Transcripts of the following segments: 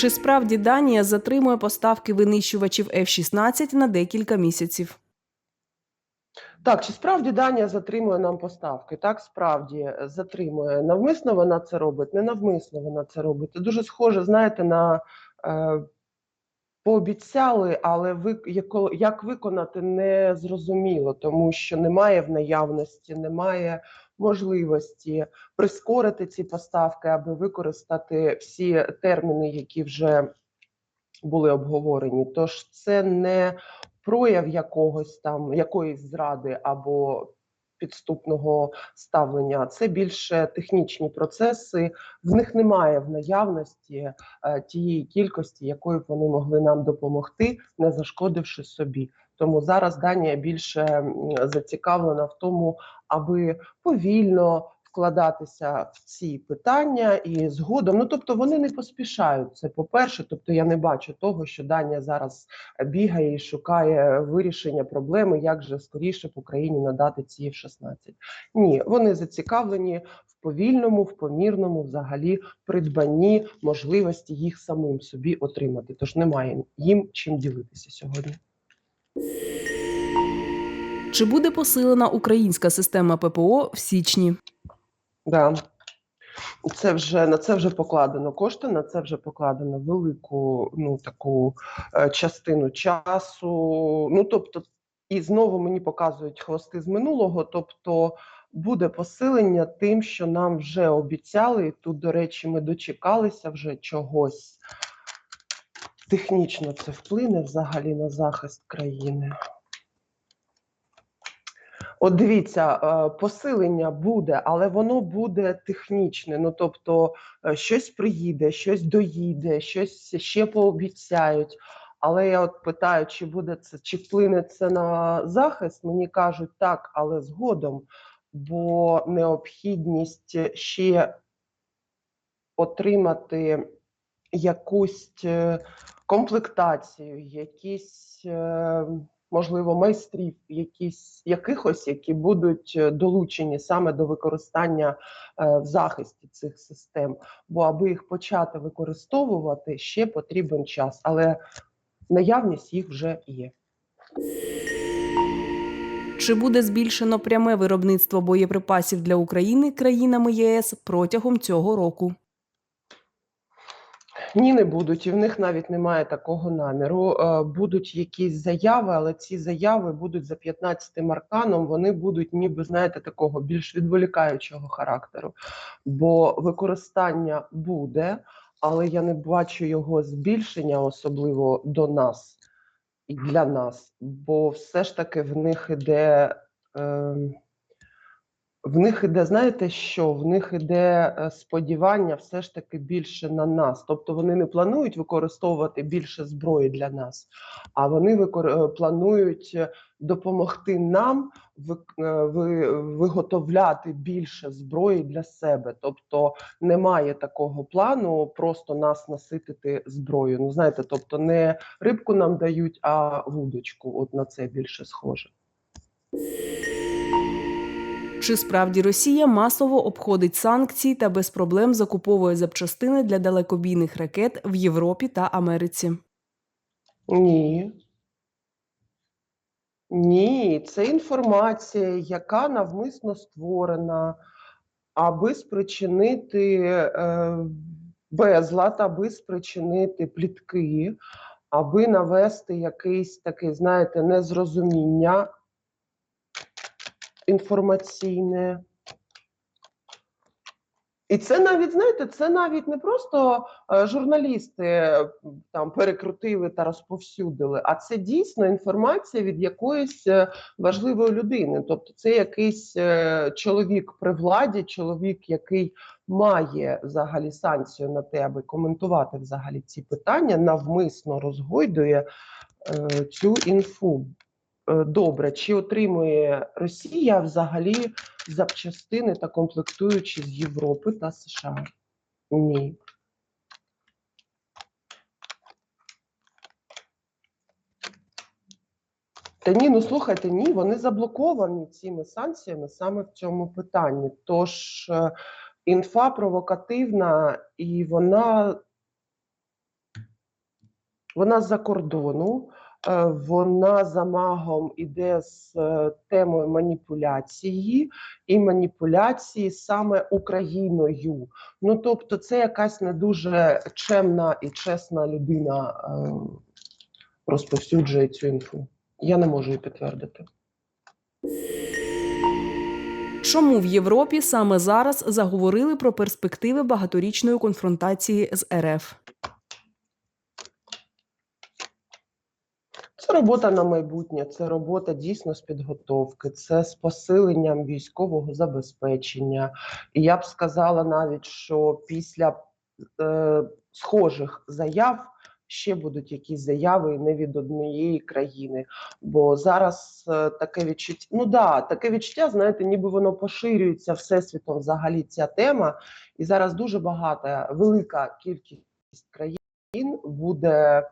Чи справді Данія затримує поставки винищувачів F-16 на декілька місяців? Так, чи справді Данія затримує нам поставки? Так, справді е, затримує. Навмисно вона це робить, не навмисно вона це робить. Це дуже схоже, знаєте, на е, пообіцяли, але ви, як виконати не зрозуміло, тому що немає в наявності, немає можливості прискорити ці поставки, аби використати всі терміни, які вже були обговорені. Тож це не прояв якогось там якоїсь зради або підступного ставлення. Це більше технічні процеси. В них немає в наявності е, тієї кількості, якою б вони могли нам допомогти, не зашкодивши собі. Тому зараз Данія більше зацікавлена в тому, аби повільно вкладатися в ці питання і згодом. Ну тобто вони не поспішають. Це по-перше. Тобто я не бачу того, що Данія зараз бігає і шукає вирішення проблеми, як же скоріше в Україні надати ці F-16. Ні, вони зацікавлені в повільному, в помірному, взагалі придбанні можливості їх самим собі отримати. Тож немає їм чим ділитися сьогодні. Чи буде посилена українська система ППО в січні? Да. Це вже на це вже покладено кошти, на це вже покладено велику ну таку е, частину часу. Ну тобто, і знову мені показують хвости з минулого. Тобто буде посилення тим, що нам вже обіцяли. Тут, до речі, ми дочекалися вже чогось. Технічно це вплине взагалі на захист країни. От дивіться, е, посилення буде, але воно буде технічне. Ну тобто, е, щось приїде, щось доїде, щось ще пообіцяють. Але я от питаю, чи буде це, чи вплине це на захист? Мені кажуть так, але згодом, бо необхідність ще отримати якусь е, комплектацію, якісь. Можливо, майстрів, якісь якихось, які будуть е, долучені саме до використання е, в захисті цих систем. Бо аби їх почати використовувати, ще потрібен час, але наявність їх вже є. Чи буде збільшено пряме виробництво боєприпасів для України країнами ЄС протягом цього року? Ні, не будуть, і в них навіть немає такого наміру. Е, Будуть якісь заяви, але ці заяви будуть за 15 арканом. Вони будуть, ніби знаєте, такого більш відволікаючого характеру. Бо використання буде, але я не бачу його збільшення, особливо до нас і для нас. Бо все ж таки в них іде. Е, в них іде, знаєте що? В них іде е, сподівання все ж таки більше на нас. Тобто вони не планують використовувати більше зброї для нас, а вони викор... е, планують е, допомогти нам ви... ви... виготовляти більше зброї для себе. Тобто немає такого плану просто нас наситити зброєю. Ну знаєте, тобто не рибку нам дають, а вудочку. От на це більше схоже. Чи справді Росія масово обходить санкції та без проблем закуповує запчастини для далекобійних ракет в Європі та Америці? Ні. Ні, це інформація, яка навмисно створена, аби спричинити е, безлад, аби спричинити плітки, аби навести якийсь такий, знаєте, незрозуміння інформаційне. І це навіть, знаєте, це навіть не просто е, журналісти е, там перекрутили та розповсюдили, а це дійсно інформація від якоїсь е, важливої людини. Тобто, це якийсь чоловік при владі, чоловік, який має взагалі санкцію на те, аби коментувати взагалі ці питання, навмисно розгойдує цю інфу. Е, Добре, чи отримує Росія взагалі запчастини та комплектуючі з Європи та США? Ні. Та ні, ну слухайте, ні, вони заблоковані цими санкціями саме в цьому питанні. Тож е, інфа провокативна і вона Вона з-за кордону, вона за магом іде з е, темою маніпуляції і маніпуляції саме Україною. Ну тобто, це якась не дуже чемна і чесна людина е, розповсюджує цю інфу. Я не можу її підтвердити. Чому в Європі саме зараз заговорили про перспективи багаторічної конфронтації з РФ? Це робота на майбутнє, це робота дійсно з підготовки, це з посиленням військового забезпечення. І я б сказала навіть, що після е, схожих заяв ще будуть якісь заяви не від однієї країни. Бо зараз е, таке відчуття, ну да, таке відчуття, знаєте, ніби воно поширюється всесвітом взагалі ця тема. І зараз дуже багата, велика кількість країн буде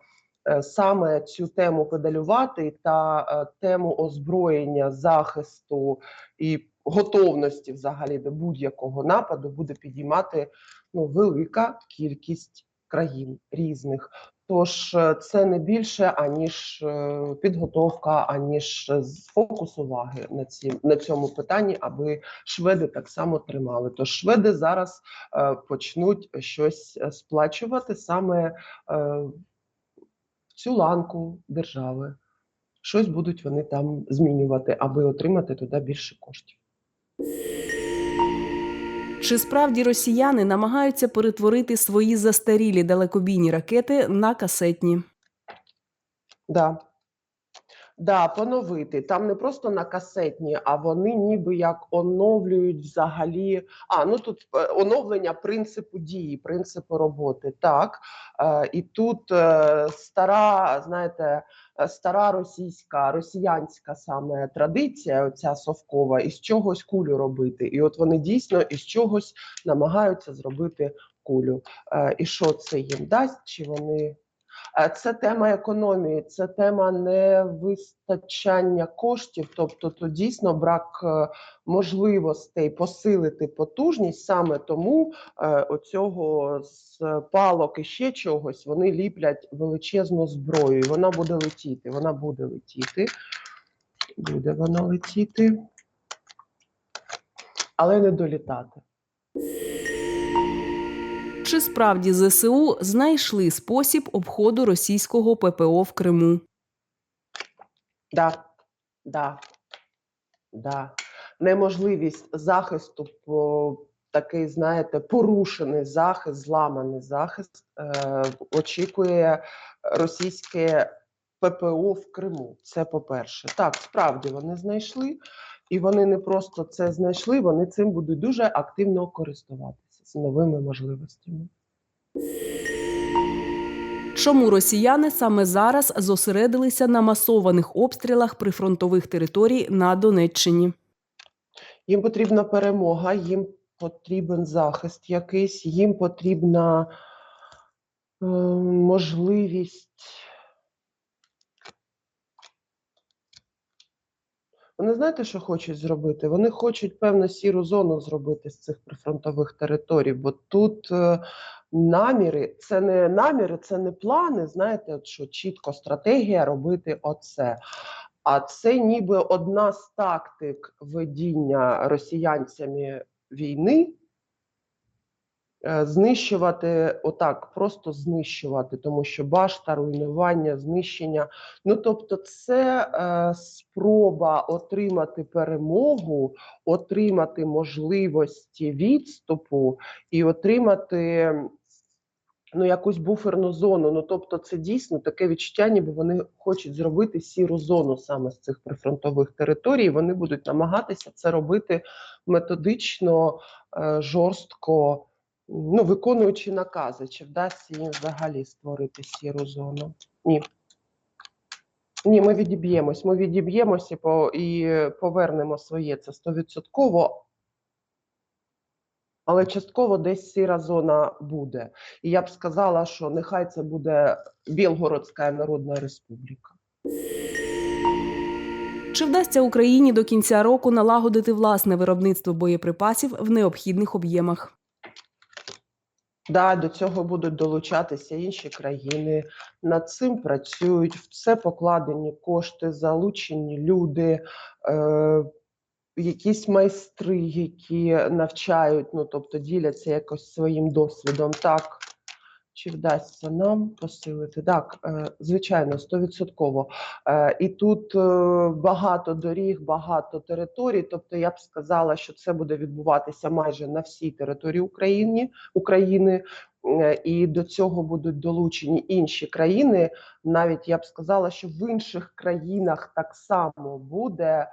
саме цю тему педалювати та е, тему озброєння, захисту і готовності взагалі до будь-якого нападу буде підіймати ну, велика кількість країн різних. Тож е, це не більше аніж е, підготовка, аніж е, фокус уваги на ці на цьому питанні, аби шведи так само тримали. Тож шведи зараз е, почнуть щось е, сплачувати саме е, цю ланку держави. Щось будуть вони там змінювати, аби отримати туди більше коштів. Чи справді росіяни намагаються перетворити свої застарілі далекобійні ракети на касетні? Да. Да, поновити. Там не просто на касетні, а вони ніби як оновлюють взагалі. А, ну тут е, оновлення принципу дії, принципу роботи. Так. Е, і тут е, стара, знаєте, стара російська, росіянська саме традиція, оця совкова, із чогось кулю робити. І от вони дійсно із чогось намагаються зробити кулю. І що це їм дасть? Чи вони Це тема економії, це тема невистачання коштів, тобто то дійсно брак е, можливостей посилити потужність. Саме тому е, оцього з палок і ще чогось вони ліплять величезну зброю. І вона буде летіти. Вона буде летіти. Буде вона летіти, але не долітати. Чи справді ЗСУ знайшли спосіб обходу російського ППО в Криму? Да, да, да. Неможливість захисту по такий, знаєте, порушений захист, зламаний захист е, очікує російське ППО в Криму. Це по-перше. Так, справді вони знайшли, і вони не просто це знайшли, вони цим будуть дуже активно користуватися з новими можливостями. Чому росіяни саме зараз зосередилися на масованих обстрілах прифронтових територій на Донеччині? Їм потрібна перемога, їм потрібен захист якийсь, їм потрібна е, можливість. Вони знаєте, що хочуть зробити? Вони хочуть певну сіру зону зробити з цих прифронтових територій, бо тут е, наміри, це не наміри, це не плани. Знаєте, от що чітко стратегія робити оце. А це ніби одна з тактик ведіння росіянцями війни. Е, Знищувати отак, просто знищувати, тому що башта, руйнування, знищення. Ну тобто, це е, спроба отримати перемогу, отримати можливості відступу і отримати ну, якусь буферну зону. Ну тобто, це дійсно таке відчуття, ніби вони хочуть зробити сіру зону саме з цих прифронтових територій. Вони будуть намагатися це робити методично, е, жорстко, ну, виконуючи накази. Чи вдасться їм взагалі створити сіру зону? Ні. Ні, ми відіб'ємось. Ми відіб'ємося по, і повернемо своє. Це стовідсотково. Але частково десь сіра зона буде. І я б сказала, що нехай це буде Білгородська Народна Республіка. Чи вдасться Україні до кінця року налагодити власне виробництво боєприпасів в необхідних об'ємах? Да, до цього будуть долучатися інші країни. Над цим працюють. В це покладені кошти, залучені люди, е, якісь майстри, які навчають, ну тобто діляться якось своїм досвідом. Так, чи вдасться нам посилити? Так, е, звичайно, стовідсотково. Е, і тут е, багато доріг, багато територій. Тобто, я б сказала, що це буде відбуватися майже на всій території України. України. І до цього будуть долучені інші країни. Навіть я б сказала, що в інших країнах так само буде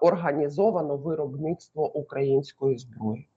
організовано виробництво української зброї.